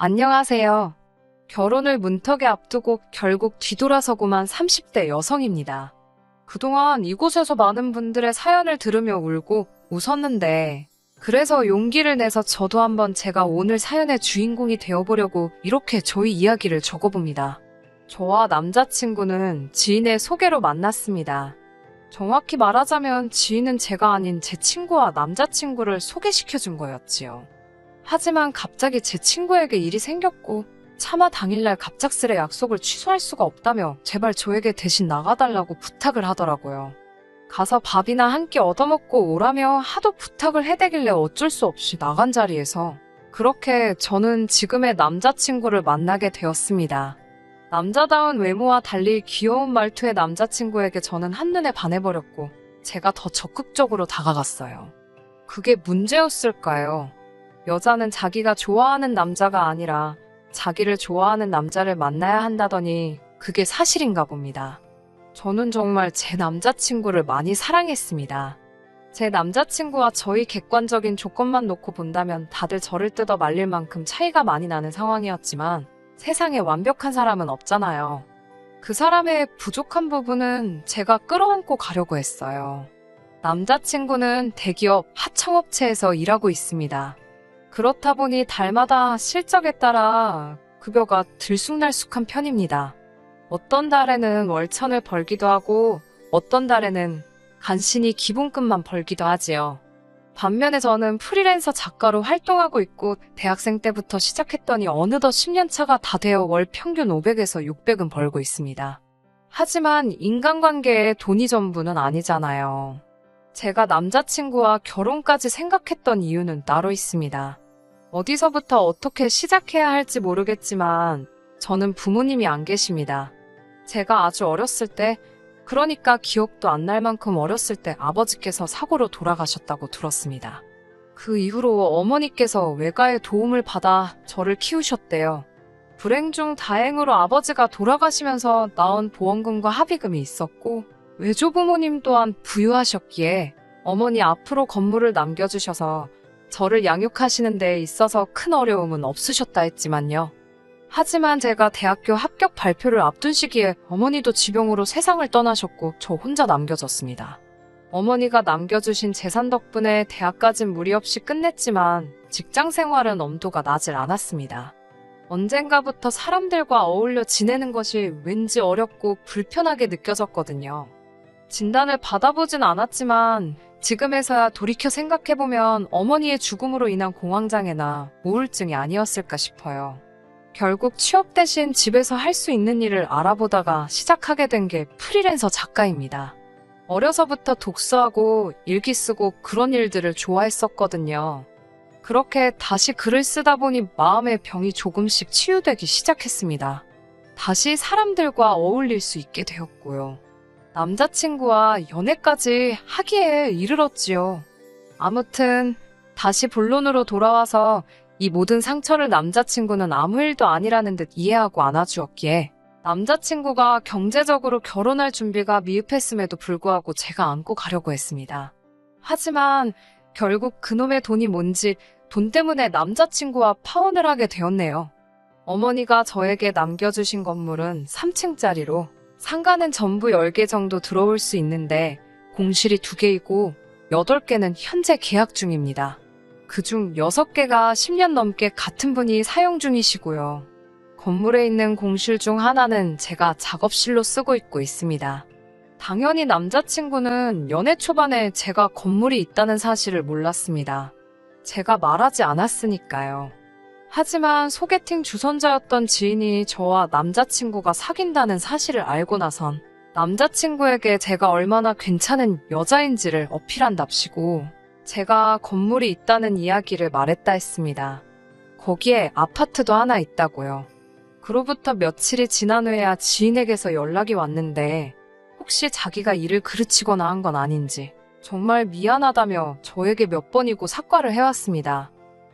안녕하세요. 결혼을 문턱에 앞두고 결국 뒤돌아서고만 30대 여성입니다. 그동안 이곳에서 많은 분들의 사연을 들으며 울고 웃었는데, 그래서 용기를 내서 저도 한번 제가 오늘 사연의 주인공이 되어보려고 이렇게 저희 이야기를 적어봅니다. 저와 남자친구는 지인의 소개로 만났습니다. 정확히 말하자면 지인은 제가 아닌 제 친구와 남자친구를 소개시켜준 거였지요. 하지만 갑자기 제 친구에게 일이 생겼고 차마 당일날 갑작스레 약속을 취소할 수가 없다며 제발 저에게 대신 나가달라고 부탁을 하더라고요. 가서 밥이나 한 끼 얻어먹고 오라며 하도 부탁을 해대길래 어쩔 수 없이 나간 자리에서 그렇게 저는 지금의 남자친구를 만나게 되었습니다. 남자다운 외모와 달리 귀여운 말투의 남자친구에게 저는 한눈에 반해버렸고 제가 더 적극적으로 다가갔어요. 그게 문제였을까요? 여자는 자기가 좋아하는 남자가 아니라 자기를 좋아하는 남자를 만나야 한다더니 그게 사실인가 봅니다. 저는 정말 제 남자친구를 많이 사랑했습니다. 제 남자친구와 저희 객관적인 조건만 놓고 본다면 다들 저를 뜯어 말릴 만큼 차이가 많이 나는 상황이었지만 세상에 완벽한 사람은 없잖아요. 그 사람의 부족한 부분은 제가 끌어안고 가려고 했어요. 남자친구는 대기업 하청업체에서 일하고 있습니다. 그렇다 보니 달마다 실적에 따라 급여가 들쑥날쑥한 편입니다. 어떤 달에는 월천을 벌기도 하고 어떤 달에는 간신히 기본급만 벌기도 하지요. 반면에 저는 프리랜서 작가로 활동하고 있고 대학생 때부터 시작했더니 어느덧 10년 차가 다 되어 월 평균 500에서 600은 벌고 있습니다. 하지만 인간관계에 돈이 전부는 아니잖아요. 제가 남자친구와 결혼까지 생각했던 이유는 따로 있습니다. 어디서부터 어떻게 시작해야 할지 모르겠지만 저는 부모님이 안 계십니다. 제가 아주 어렸을 때, 그러니까 기억도 안 날 만큼 어렸을 때 아버지께서 사고로 돌아가셨다고 들었습니다. 그 이후로 어머니께서 외가의 도움을 받아 저를 키우셨대요. 불행 중 다행으로 아버지가 돌아가시면서 나온 보험금과 합의금이 있었고, 외조부모님 또한 부유하셨기에 어머니 앞으로 건물을 남겨주셔서 저를 양육하시는 데 있어서 큰 어려움은 없으셨다 했지만요. 하지만 제가 대학교 합격 발표를 앞둔 시기에 어머니도 지병으로 세상을 떠나셨고 저 혼자 남겨졌습니다. 어머니가 남겨주신 재산 덕분에 대학까진 무리 없이 끝냈지만 직장 생활은 엄두가 나질 않았습니다. 언젠가부터 사람들과 어울려 지내는 것이 왠지 어렵고 불편하게 느껴졌거든요. 진단을 받아보진 않았지만 지금에서야 돌이켜 생각해보면 어머니의 죽음으로 인한 공황장애나 우울증이 아니었을까 싶어요. 결국 취업 대신 집에서 할 수 있는 일을 알아보다가 시작하게 된 게 프리랜서 작가입니다. 어려서부터 독서하고 일기 쓰고 그런 일들을 좋아했었거든요. 그렇게 다시 글을 쓰다 보니 마음의 병이 조금씩 치유되기 시작했습니다. 다시 사람들과 어울릴 수 있게 되었고요. 남자친구와 연애까지 하기에 이르렀지요. 아무튼 다시 본론으로 돌아와서 이 모든 상처를 남자친구는 아무 일도 아니라는 듯 이해하고 안아주었기에 남자친구가 경제적으로 결혼할 준비가 미흡했음에도 불구하고 제가 안고 가려고 했습니다. 하지만 결국 그놈의 돈이 뭔지 돈 때문에 남자친구와 파혼을 하게 되었네요. 어머니가 저에게 남겨주신 건물은 3층짜리로 상가는 전부 10개 정도 들어올 수 있는데 공실이 2개이고 8개는 현재 계약 중입니다. 그중 6개가 10년 넘게 같은 분이 사용 중이시고요. 건물에 있는 공실 중 하나는 제가 작업실로 쓰고 있고 있습니다. 당연히 남자친구는 연애 초반에 제가 건물이 있다는 사실을 몰랐습니다. 제가 말하지 않았으니까요. 하지만 소개팅 주선자였던 지인이 저와 남자친구가 사귄다는 사실을 알고 나선 남자친구에게 제가 얼마나 괜찮은 여자인지를 어필한답시고 제가 건물이 있다는 이야기를 말했다 했습니다. 거기에 아파트도 하나 있다고요. 그로부터 며칠이 지난 후에야 지인에게서 연락이 왔는데 혹시 자기가 일을 그르치거나 한 건 아닌지 정말 미안하다며 저에게 몇 번이고 사과를 해왔습니다.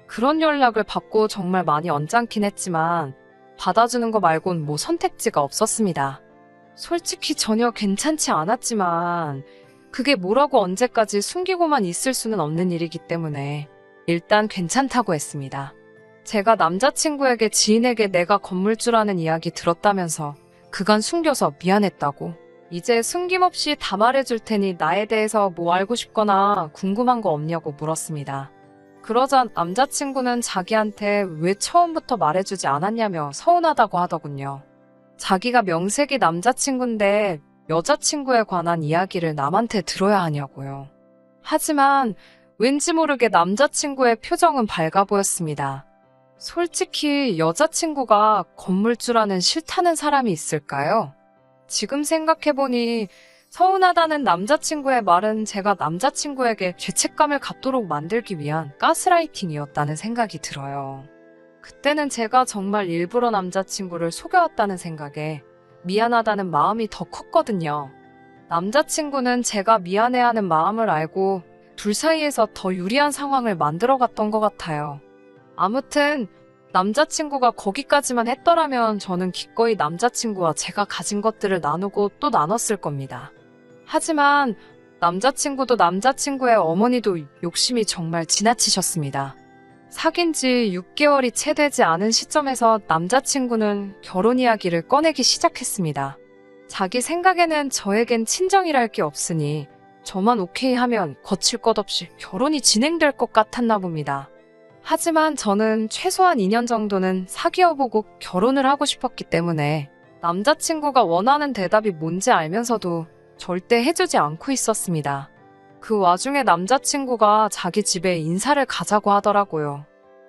그런 연락을 받고 정말 많이 언짢긴 했지만 받아주는 거 말곤 뭐 선택지가 없었습니다. 솔직히 전혀 괜찮지 않았지만 그게 뭐라고 언제까지 숨기고만 있을 수는 없는 일이기 때문에 일단 괜찮다고 했습니다. 제가 남자친구에게 지인에게 내가 건물주라는 이야기 들었다면서 그간 숨겨서 미안했다고. 이제 숨김없이 다 말해줄 테니 나에 대해서 뭐 알고 싶거나 궁금한 거 없냐고 물었습니다. 그러자 남자친구는 자기한테 왜 처음부터 말해주지 않았냐며 서운하다고 하더군요. 자기가 명색이 남자친구인데 여자친구에 관한 이야기를 남한테 들어야 하냐고요. 하지만 왠지 모르게 남자친구의 표정은 밝아 보였습니다. 솔직히 여자친구가 건물주라는 싫다는 사람이 있을까요? 지금 생각해보니 서운하다는 남자친구의 말은 제가 남자친구에게 죄책감을 갖도록 만들기 위한 가스라이팅이었다는 생각이 들어요. 그때는 제가 정말 일부러 남자친구를 속여왔다는 생각에 미안하다는 마음이 더 컸거든요. 남자친구는 제가 미안해하는 마음을 알고 둘 사이에서 더 유리한 상황을 만들어갔던 것 같아요. 아무튼 남자친구가 거기까지만 했더라면 저는 기꺼이 남자친구와 제가 가진 것들을 나누고 또 나눴을 겁니다. 하지만 남자친구도 남자친구의 어머니도 욕심이 정말 지나치셨습니다. 사귄 지 6개월이 채 되지 않은 시점에서 남자친구는 결혼 이야기를 꺼내기 시작했습니다. 자기 생각에는 저에겐 친정이랄 게 없으니 저만 오케이 하면 거칠 것 없이 결혼이 진행될 것 같았나 봅니다. 하지만 저는 최소한 2년 정도는 사귀어보고 결혼을 하고 싶었기 때문에 남자친구가 원하는 대답이 뭔지 알면서도 절대 해주지 않고 있었습니다. 그 와중에 남자친구가 자기 집에 인사를 가자고 하더라고요.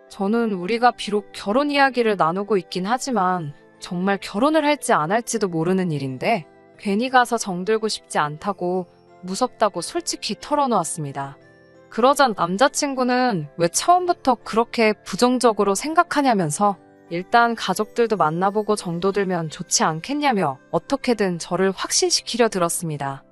저는 우리가 비록 결혼 이야기를 나누고 있긴 하지만 정말 결혼을 할지 안 할지도 모르는 일인데 괜히 가서 정들고 싶지 않다고 무섭다고 솔직히 털어놓았습니다. 그러자 남자친구는 왜 처음부터 그렇게 부정적으로 생각하냐면서 일단 가족들도 만나보고 정도 들면 좋지 않겠냐며 어떻게든 저를 확신시키려 들었습니다.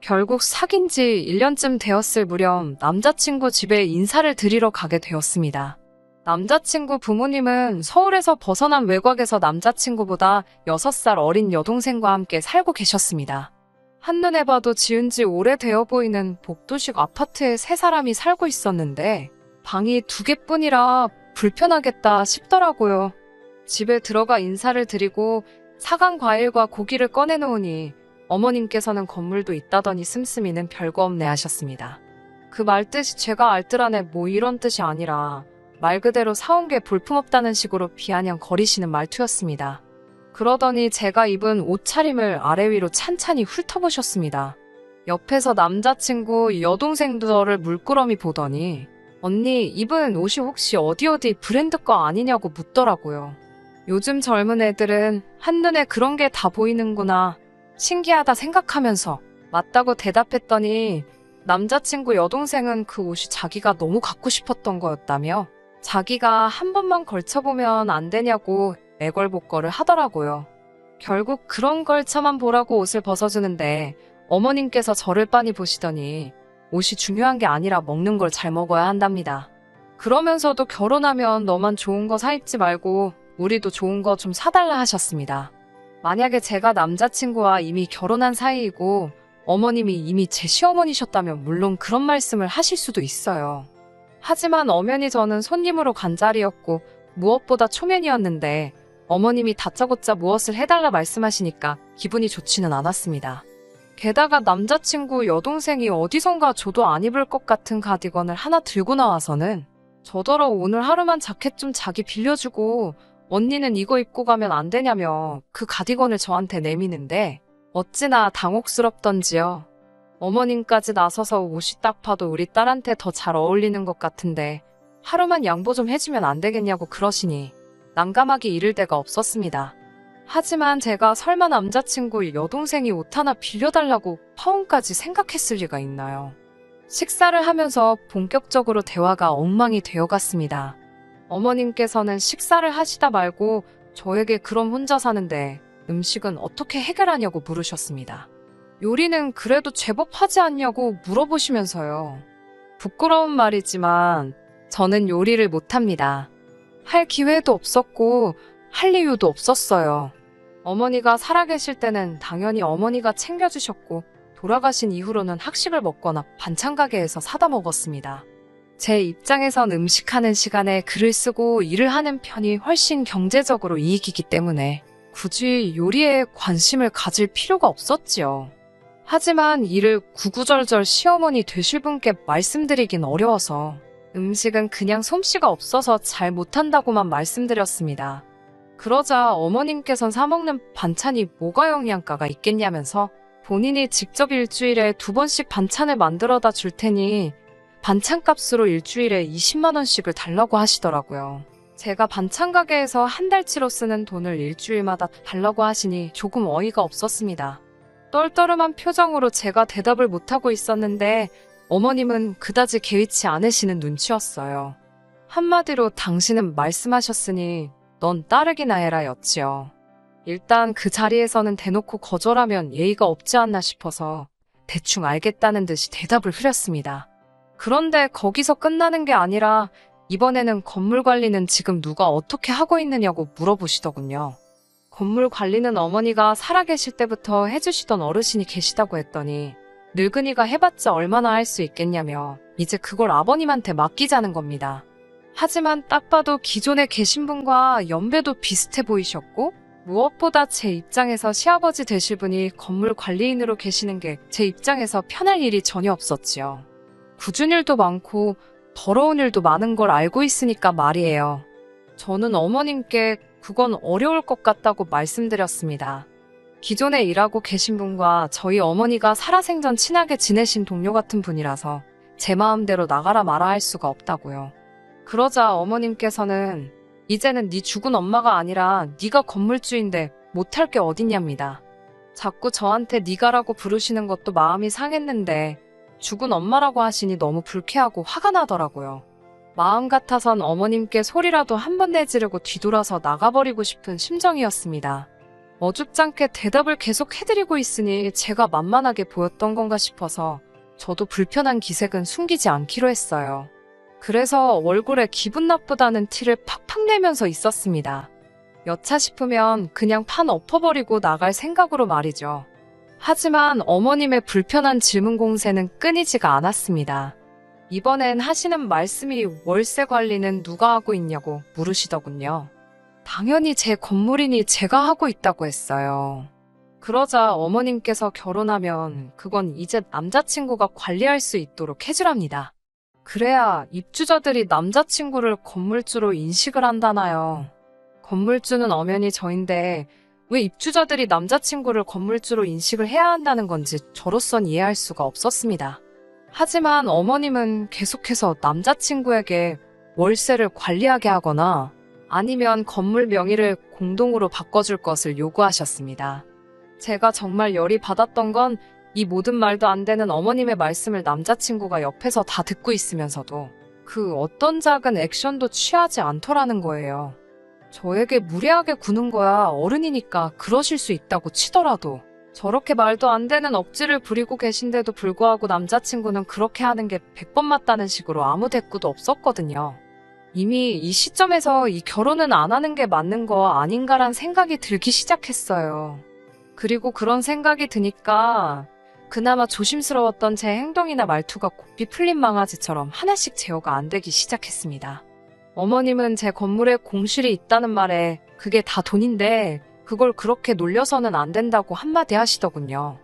결국 사귄 지 1년쯤 되었을 무렵 남자친구 집에 인사를 드리러 가게 되었습니다. 남자친구 부모님은 서울에서 벗어난 외곽에서 남자친구보다 6살 어린 여동생과 함께 살고 계셨습니다. 한눈에 봐도 지은 지 오래되어 보이는 복도식 아파트에 세 사람이 살고 있었는데 방이 두 개뿐이라 불편하겠다 싶더라고요. 집에 들어가 인사를 드리고 사간 과일과 고기를 꺼내놓으니 어머님께서는 건물도 있다더니 씀씀이는 별거 없네 하셨습니다. 그 말 뜻이 제가 알뜰하네 뭐 이런 뜻이 아니라 말 그대로 사온 게 볼품없다는 식으로 비아냥 거리시는 말투였습니다. 그러더니 제가 입은 옷차림을 아래 위로 찬찬히 훑어보셨습니다. 옆에서 남자친구 여동생도 저를 물끄러미 보더니 언니 입은 옷이 혹시 어디 어디 브랜드 거 아니냐고 묻더라고요. 요즘 젊은 애들은 한눈에 그런 게 다 보이는구나 신기하다 생각하면서 맞다고 대답했더니 남자친구 여동생은 그 옷이 자기가 너무 갖고 싶었던 거였다며 자기가 한 번만 걸쳐보면 안 되냐고 애걸복걸을 하더라고요. 결국 그런 걸쳐만 보라고 옷을 벗어주는데 어머님께서 저를 빤히 보시더니 옷이 중요한 게 아니라 먹는 걸 잘 먹어야 한답니다. 그러면서도 결혼하면 너만 좋은 거 사 입지 말고 우리도 좋은 거 좀 사달라 하셨습니다. 만약에 제가 남자친구와 이미 결혼한 사이이고 어머님이 이미 제 시어머니셨다면 물론 그런 말씀을 하실 수도 있어요. 하지만 엄연히 저는 손님으로 간 자리였고 무엇보다 초면이었는데 어머님이 다짜고짜 무엇을 해달라 말씀하시니까 기분이 좋지는 않았습니다. 게다가 남자친구 여동생이 어디선가 저도 안 입을 것 같은 가디건을 하나 들고 나와서는 저더러 오늘 하루만 자켓 좀 자기 빌려주고 언니는 이거 입고 가면 안 되냐며 그 가디건을 저한테 내미는데 어찌나 당혹스럽던지요. 어머님까지 나서서 옷이 딱 봐도 우리 딸한테 더 잘 어울리는 것 같은데 하루만 양보 좀 해주면 안 되겠냐고 그러시니 난감하게 이를 데가 없었습니다. 하지만 제가 설마 남자친구 여동생이 옷 하나 빌려달라고 파혼까지 생각했을 리가 있나요? 식사를 하면서 본격적으로 대화가 엉망이 되어갔습니다. 어머님께서는 식사를 하시다 말고 저에게 그럼 혼자 사는데 음식은 어떻게 해결하냐고 물으셨습니다. 요리는 그래도 제법 하지 않냐고 물어보시면서요. 부끄러운 말이지만 저는 요리를 못합니다. 할 기회도 없었고 할 이유도 없었어요. 어머니가 살아계실 때는 당연히 어머니가 챙겨주셨고 돌아가신 이후로는 학식을 먹거나 반찬 가게에서 사다 먹었습니다. 제 입장에선 음식하는 시간에 글을 쓰고 일을 하는 편이 훨씬 경제적으로 이익이기 때문에 굳이 요리에 관심을 가질 필요가 없었지요. 하지만 이를 구구절절 시어머니 되실 분께 말씀드리긴 어려워서 음식은 그냥 솜씨가 없어서 잘 못한다고만 말씀드렸습니다. 그러자 어머님께선 사먹는 반찬이 뭐가 영양가가 있겠냐면서 본인이 직접 일주일에 두 번씩 반찬을 만들어다 줄 테니 반찬값으로 일주일에 20만원씩을 달라고 하시더라고요. 제가 반찬 가게에서 한 달치로 쓰는 돈을 일주일마다 달라고 하시니 조금 어이가 없었습니다. 떨떠름한 표정으로 제가 대답을 못하고 있었는데 어머님은 그다지 개의치 않으시는 눈치였어요. 한마디로 당신은 말씀하셨으니 넌 따르기나 해라 였지요. 일단 그 자리에서는 대놓고 거절하면 예의가 없지 않나 싶어서 대충 알겠다는 듯이 대답을 흐렸습니다. 그런데 거기서 끝나는 게 아니라 이번에는 건물 관리는 지금 누가 어떻게 하고 있느냐고 물어보시더군요. 건물 관리는 어머니가 살아계실 때부터 해주시던 어르신이 계시다고 했더니 늙은이가 해봤자 얼마나 할 수 있겠냐며 이제 그걸 아버님한테 맡기자는 겁니다. 하지만 딱 봐도 기존에 계신 분과 연배도 비슷해 보이셨고 무엇보다 제 입장에서 시아버지 되실 분이 건물 관리인으로 계시는 게 제 입장에서 편할 일이 전혀 없었지요. 굳은 일도 많고 더러운 일도 많은 걸 알고 있으니까 말이에요. 저는 어머님께 그건 어려울 것 같다고 말씀드렸습니다. 기존에 일하고 계신 분과 저희 어머니가 살아생전 친하게 지내신 동료 같은 분이라서 제 마음대로 나가라 마라 할 수가 없다고요. 그러자 어머님께서는 이제는 네 죽은 엄마가 아니라 네가 건물주인데 못할 게 어딨냐입니다. 자꾸 저한테 네가라고 부르시는 것도 마음이 상했는데 죽은 엄마라고 하시니 너무 불쾌하고 화가 나더라고요. 마음 같아선 어머님께 소리라도 한 번 내지르고 뒤돌아서 나가버리고 싶은 심정이었습니다. 어줍잖게 대답을 계속 해드리고 있으니 제가 만만하게 보였던 건가 싶어서 저도 불편한 기색은 숨기지 않기로 했어요. 그래서 얼굴에 기분 나쁘다는 티를 팍팍 내면서 있었습니다. 여차 싶으면 그냥 판 엎어버리고 나갈 생각으로 말이죠. 하지만 어머님의 불편한 질문 공세는 끊이지가 않았습니다. 이번엔 하시는 말씀이 월세 관리는 누가 하고 있냐고 물으시더군요. 당연히 제 건물이니 제가 하고 있다고 했어요. 그러자 어머님께서 결혼하면 그건 이제 남자친구가 관리할 수 있도록 해주랍니다. 그래야 입주자들이 남자친구를 건물주로 인식을 한다나요. 건물주는 엄연히 저인데 왜 입주자들이 남자친구를 건물주로 인식을 해야 한다는 건지 저로선 이해할 수가 없었습니다. 하지만 어머님은 계속해서 남자친구에게 월세를 관리하게 하거나 아니면 건물 명의를 공동으로 바꿔줄 것을 요구하셨습니다. 제가 정말 열이 받았던 건 이 모든 말도 안 되는 어머님의 말씀을 남자친구가 옆에서 다 듣고 있으면서도 그 어떤 작은 액션도 취하지 않더라는 거예요. 저에게 무례하게 구는 거야 어른이니까 그러실 수 있다고 치더라도 저렇게 말도 안 되는 억지를 부리고 계신데도 불구하고 남자친구는 그렇게 하는 게 100번 맞다는 식으로 아무 대꾸도 없었거든요. 이미 이 시점에서 이 결혼은 안 하는 게 맞는 거 아닌가란 생각이 들기 시작했어요. 그리고 그런 생각이 드니까 그나마 조심스러웠던 제 행동이나 말투가 곱비 풀린 망아지처럼 하나씩 제어가 안 되기 시작했습니다. 어머님은 제 건물에 공실이 있다는 말에 그게 다 돈인데 그걸 그렇게 놀려서는 안 된다고 한마디 하시더군요.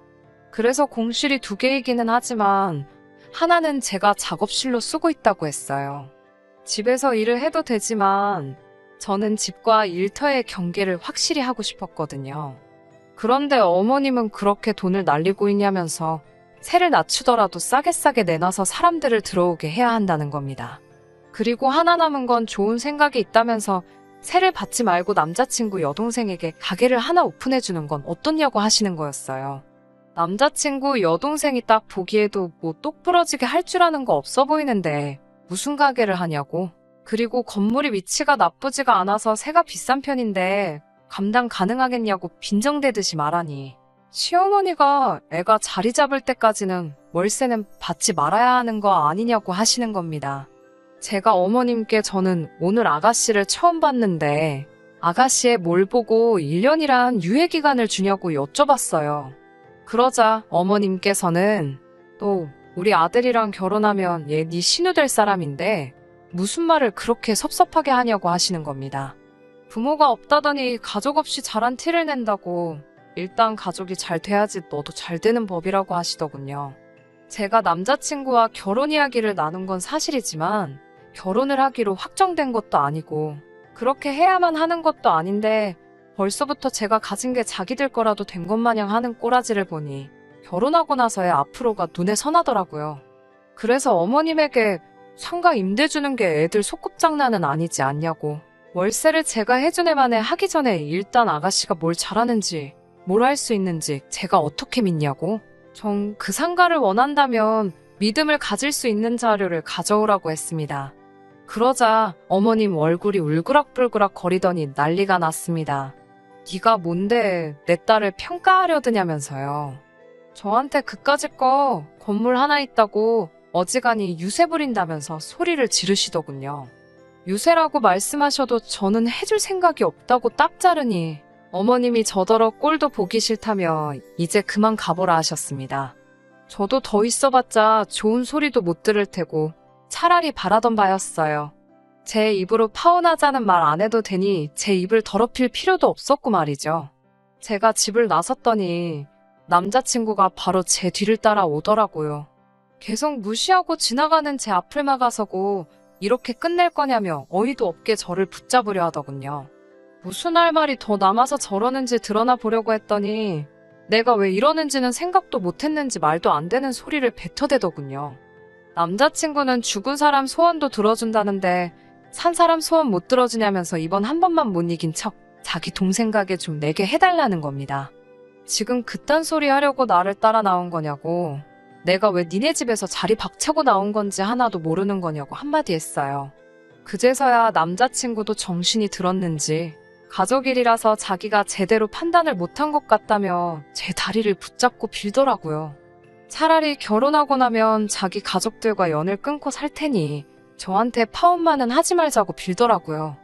그래서 공실이 두 개이기는 하지만 하나는 제가 작업실로 쓰고 있다고 했어요. 집에서 일을 해도 되지만 저는 집과 일터의 경계를 확실히 하고 싶었거든요. 그런데 어머님은 그렇게 돈을 날리고 있냐면서 세를 낮추더라도 싸게 싸게 내놔서 사람들을 들어오게 해야 한다는 겁니다. 그리고 하나 남은 건 좋은 생각이 있다면서 세를 받지 말고 남자친구 여동생에게 가게를 하나 오픈해주는 건 어떻냐고 하시는 거였어요. 남자친구 여동생이 딱 보기에도 뭐 똑부러지게 할 줄 아는 거 없어 보이는데 무슨 가게를 하냐고. 그리고 건물이 위치가 나쁘지가 않아서 세가 비싼 편인데 감당 가능하겠냐고 빈정대듯이 말하니 시어머니가 애가 자리 잡을 때까지는 월세는 받지 말아야 하는 거 아니냐고 하시는 겁니다. 제가 어머님께 저는 오늘 아가씨를 처음 봤는데 아가씨의 뭘 보고 1년이란 유예기간을 주냐고 여쭤봤어요. 그러자 어머님께서는 또 우리 아들이랑 결혼하면 얘 네 신우 될 사람인데 무슨 말을 그렇게 섭섭하게 하냐고 하시는 겁니다. 부모가 없다더니 가족 없이 자란 티를 낸다고 일단 가족이 잘 돼야지 너도 잘 되는 법이라고 하시더군요. 제가 남자친구와 결혼 이야기를 나눈 건 사실이지만 결혼을 하기로 확정된 것도 아니고 그렇게 해야만 하는 것도 아닌데 벌써부터 제가 가진 게 자기들 거라도 된 것 마냥 하는 꼬라지를 보니 결혼하고 나서야 앞으로가 눈에 선하더라고요. 그래서 어머님에게 상가 임대 주는 게 애들 소꿉장난은 아니지 않냐고 월세를 제가 해준 애만에 하기 전에 일단 아가씨가 뭘 잘하는지 뭘 할 수 있는지 제가 어떻게 믿냐고 전그 상가를 원한다면 믿음을 가질 수 있는 자료를 가져오라고 했습니다. 그러자 어머님 얼굴이 울그락불그락 거리더니 난리가 났습니다. 네가 뭔데 내 딸을 평가하려 드냐면서요. 저한테 그까짓 거 건물 하나 있다고 어지간히 유세 부린다면서 소리를 지르시더군요. 유세라고 말씀하셔도 저는 해줄 생각이 없다고 딱 자르니 어머님이 저더러 꼴도 보기 싫다며 이제 그만 가보라 하셨습니다. 저도 더 있어봤자 좋은 소리도 못 들을 테고 차라리 바라던 바였어요. 제 입으로 파혼하자는 말 안 해도 되니 제 입을 더럽힐 필요도 없었고 말이죠. 제가 집을 나섰더니 남자친구가 바로 제 뒤를 따라 오더라고요. 계속 무시하고 지나가는 제 앞을 막아서고 이렇게 끝낼 거냐며 어이도 없게 저를 붙잡으려 하더군요. 무슨 할 말이 더 남아서 저러는지 드러나 보려고 했더니 내가 왜 이러는지는 생각도 못했는지 말도 안 되는 소리를 뱉어대더군요. 남자친구는 죽은 사람 소원도 들어준다는데 산 사람 소원 못 들어주냐면서 이번 한 번만 못 이긴 척 자기 동생 가게 좀 내게 해달라는 겁니다. 지금 그딴 소리 하려고 나를 따라 나온 거냐고 내가 왜 니네 집에서 자리 박차고 나온 건지 하나도 모르는 거냐고 한마디 했어요. 그제서야 남자친구도 정신이 들었는지 가족 일이라서 자기가 제대로 판단을 못한 것 같다며 제 다리를 붙잡고 빌더라고요. 차라리 결혼하고 나면 자기 가족들과 연을 끊고 살 테니 저한테 파혼만은 하지 말자고 빌더라고요.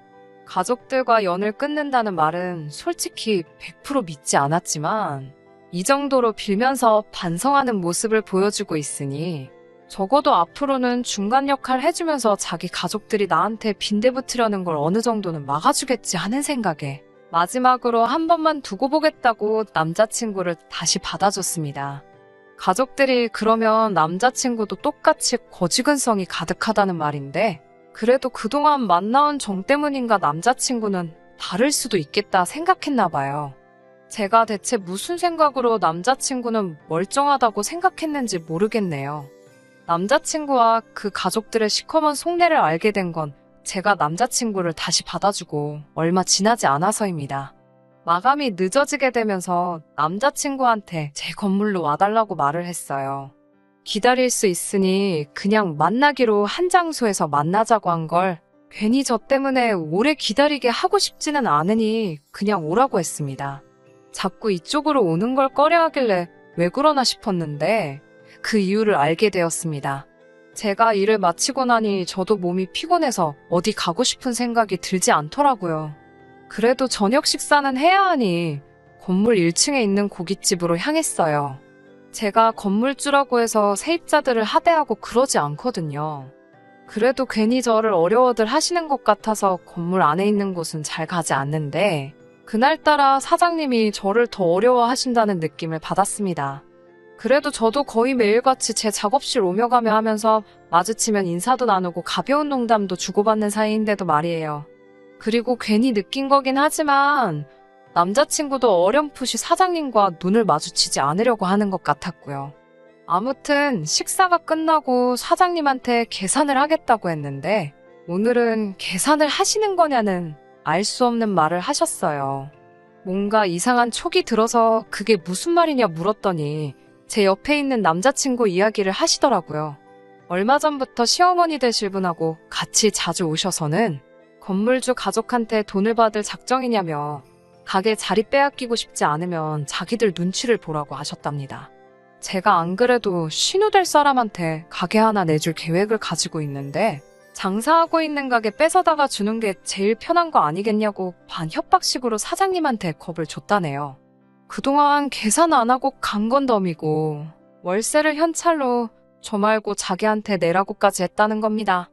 가족들과 연을 끊는다는 말은 솔직히 100% 믿지 않았지만 이 정도로 빌면서 반성하는 모습을 보여주고 있으니 적어도 앞으로는 중간 역할 해주면서 자기 가족들이 나한테 빈대 붙으려는 걸 어느 정도는 막아주겠지 하는 생각에 마지막으로 한 번만 두고 보겠다고 남자친구를 다시 받아줬습니다. 가족들이 그러면 남자친구도 똑같이 거지근성이 가득하다는 말인데 그래도 그동안 만나온 정 때문인가 남자친구는 다를 수도 있겠다 생각했나 봐요. 제가 대체 무슨 생각으로 남자친구는 멀쩡하다고 생각했는지 모르겠네요. 남자친구와 그 가족들의 시커먼 속내를 알게 된 건 제가 남자친구를 다시 받아주고 얼마 지나지 않아서입니다. 마감이 늦어지게 되면서 남자친구한테 제 건물로 와달라고 말을 했어요. 기다릴 수 있으니 그냥 만나기로 한 장소에서 만나자고 한 걸 괜히 저 때문에 오래 기다리게 하고 싶지는 않으니 그냥 오라고 했습니다. 자꾸 이쪽으로 오는 걸 꺼려 하길래 왜 그러나 싶었는데 그 이유를 알게 되었습니다. 제가 일을 마치고 나니 저도 몸이 피곤해서 어디 가고 싶은 생각이 들지 않더라고요. 그래도 저녁 식사는 해야 하니 건물 1층에 있는 고깃집으로 향했어요. 제가 건물주라고 해서 세입자들을 하대하고 그러지 않거든요. 그래도 괜히 저를 어려워들 하시는 것 같아서 건물 안에 있는 곳은 잘 가지 않는데 그날따라 사장님이 저를 더 어려워하신다는 느낌을 받았습니다. 그래도 저도 거의 매일같이 제 작업실 오며 가며 하면서 마주치면 인사도 나누고 가벼운 농담도 주고받는 사이인데도 말이에요. 그리고 괜히 느낀 거긴 하지만 남자친구도 어렴풋이 사장님과 눈을 마주치지 않으려고 하는 것 같았고요. 아무튼 식사가 끝나고 사장님한테 계산을 하겠다고 했는데 오늘은 계산을 하시는 거냐는 알 수 없는 말을 하셨어요. 뭔가 이상한 촉이 들어서 그게 무슨 말이냐 물었더니 제 옆에 있는 남자친구 이야기를 하시더라고요. 얼마 전부터 시어머니 되실 분하고 같이 자주 오셔서는 건물주 가족한테 돈을 받을 작정이냐며 가게 자리 빼앗기고 싶지 않으면 자기들 눈치를 보라고 하셨답니다. 제가 안 그래도 신우될 사람한테 가게 하나 내줄 계획을 가지고 있는데 장사하고 있는 가게 뺏어다가 주는 게 제일 편한 거 아니겠냐고 반 협박식으로 사장님한테 겁을 줬다네요. 그동안 계산 안 하고 간 건 덤이고 월세를 현찰로 저 말고 자기한테 내라고까지 했다는 겁니다.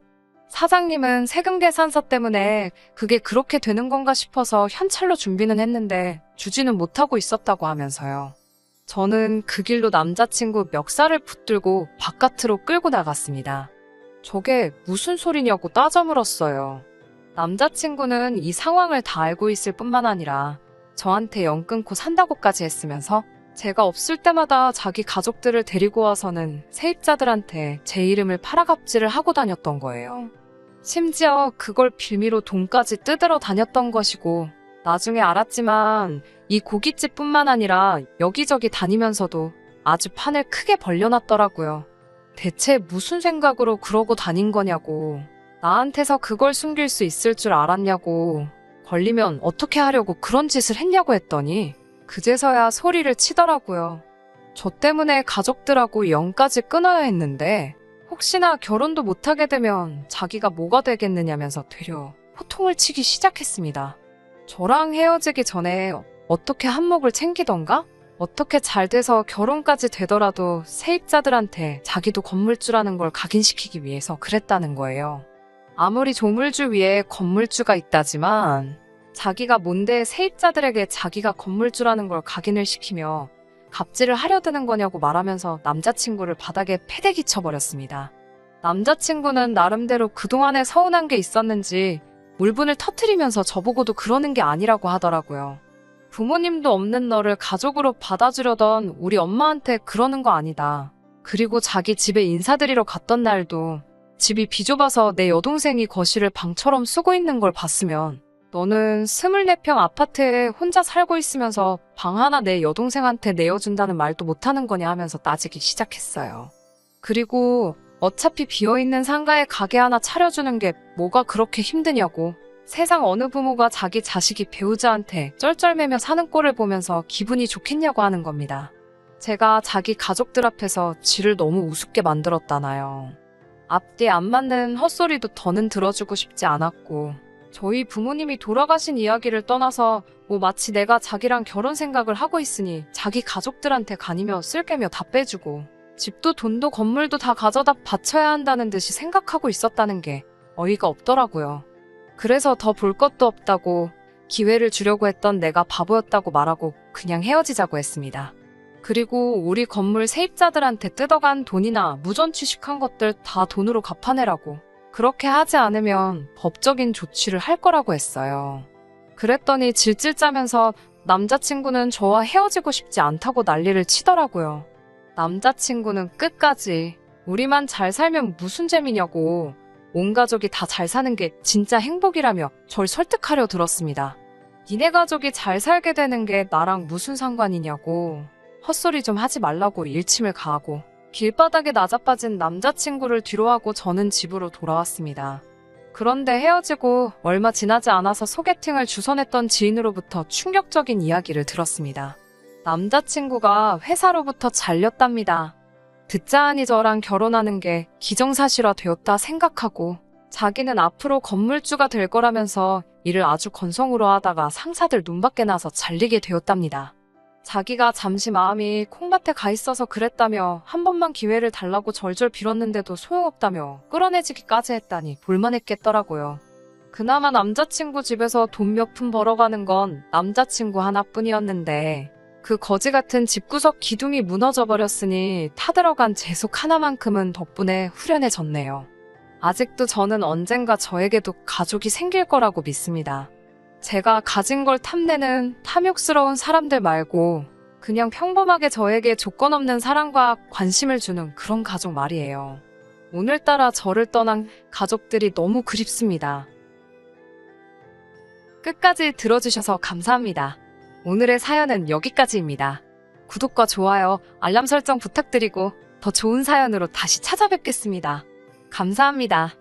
사장님은 세금 계산서 때문에 그게 그렇게 되는 건가 싶어서 현찰로 준비는 했는데 주지는 못하고 있었다고 하면서요. 저는 그 길로 남자친구 멱살을 붙들고 바깥으로 끌고 나갔습니다. 저게 무슨 소리냐고 따져 물었어요. 남자친구는 이 상황을 다 알고 있을 뿐만 아니라 저한테 연 끊고 산다고까지 했으면서 제가 없을 때마다 자기 가족들을 데리고 와서는 세입자들한테 제 이름을 팔아갑질을 하고 다녔던 거예요. 심지어 그걸 빌미로 돈까지 뜯으러 다녔던 것이고 나중에 알았지만 이 고깃집 뿐만 아니라 여기저기 다니면서도 아주 판을 크게 벌려놨더라고요. 대체 무슨 생각으로 그러고 다닌 거냐고. 나한테서 그걸 숨길 수 있을 줄 알았냐고. 걸리면 어떻게 하려고 그런 짓을 했냐고 했더니 그제서야 소리를 치더라고요. 저 때문에 가족들하고 연까지 끊어야 했는데 혹시나 결혼도 못하게 되면 자기가 뭐가 되겠느냐면서 되려 호통을 치기 시작했습니다. 저랑 헤어지기 전에 어떻게 한몫을 챙기던가? 어떻게 잘 돼서 결혼까지 되더라도 세입자들한테 자기도 건물주라는 걸 각인시키기 위해서 그랬다는 거예요. 아무리 조물주 위에 건물주가 있다지만 자기가 뭔데 세입자들에게 자기가 건물주라는 걸 각인을 시키며 갑질을 하려 드는 거냐고 말하면서 남자친구를 바닥에 패대기 쳐버렸습니다. 남자친구는 나름대로 그동안에 서운한 게 있었는지 물분을 터트리면서 저보고도 그러는 게 아니라고 하더라고요. 부모님도 없는 너를 가족으로 받아주려던 우리 엄마한테 그러는 거 아니다. 그리고 자기 집에 인사드리러 갔던 날도 집이 비좁아서 내 여동생이 거실을 방처럼 쓰고 있는 걸 봤으면 너는 24평 아파트에 혼자 살고 있으면서 방 하나 내 여동생한테 내어준다는 말도 못하는 거냐 하면서 따지기 시작했어요. 그리고 어차피 비어있는 상가에 가게 하나 차려주는 게 뭐가 그렇게 힘드냐고. 세상 어느 부모가 자기 자식이 배우자한테 쩔쩔매며 사는 꼴을 보면서 기분이 좋겠냐고 하는 겁니다. 제가 자기 가족들 앞에서 지를 너무 우습게 만들었다나요. 앞뒤 안 맞는 헛소리도 더는 들어주고 싶지 않았고, 저희 부모님이 돌아가신 이야기를 떠나서 뭐 마치 내가 자기랑 결혼 생각을 하고 있으니 자기 가족들한테 가니며 쓸개며 다 빼주고, 집도 돈도 건물도 다 가져다 바쳐야 한다는 듯이 생각하고 있었다는 게 어이가 없더라고요. 그래서 더 볼 것도 없다고 기회를 주려고 했던 내가 바보였다고 말하고 그냥 헤어지자고 했습니다. 그리고 우리 건물 세입자들한테 뜯어간 돈이나 무전 취식한 것들 다 돈으로 갚아내라고. 그렇게 하지 않으면 법적인 조치를 할 거라고 했어요. 그랬더니 질질 짜면서 남자친구는 저와 헤어지고 싶지 않다고 난리를 치더라고요. 남자친구는 끝까지 우리만 잘 살면 무슨 재미냐고 온 가족이 다 잘 사는 게 진짜 행복이라며 절 설득하려 들었습니다. 니네 가족이 잘 살게 되는 게 나랑 무슨 상관이냐고 헛소리 좀 하지 말라고 일침을 가하고 길바닥에 나자빠진 남자친구를 뒤로하고 저는 집으로 돌아왔습니다. 그런데 헤어지고 얼마 지나지 않아서 소개팅을 주선했던 지인으로부터 충격적인 이야기를 들었습니다. 남자친구가 회사로부터 잘렸답니다. 듣자 하니 저랑 결혼하는 게 기정사실화 되었다 생각하고 자기는 앞으로 건물주가 될 거라면서 일을 아주 건성으로 하다가 상사들 눈밖에 나서 잘리게 되었답니다. 자기가 잠시 마음이 콩밭에 가 있어서 그랬다며 한 번만 기회를 달라고 절절 빌었는데도 소용없다며 끌어내지기까지 했다니 볼만했겠더라고요. 그나마 남자친구 집에서 돈 몇 푼 벌어가는 건 남자친구 하나뿐이었는데 그 거지 같은 집구석 기둥이 무너져 버렸으니 타들어간 재속 하나만큼은 덕분에 후련해졌네요. 아직도 저는 언젠가 저에게도 가족이 생길 거라고 믿습니다. 제가 가진 걸 탐내는 탐욕스러운 사람들 말고 그냥 평범하게 저에게 조건 없는 사랑과 관심을 주는 그런 가족 말이에요. 오늘따라 저를 떠난 가족들이 너무 그립습니다. 끝까지 들어주셔서 감사합니다. 오늘의 사연은 여기까지입니다. 구독과 좋아요, 알람 설정 부탁드리고 더 좋은 사연으로 다시 찾아뵙겠습니다. 감사합니다.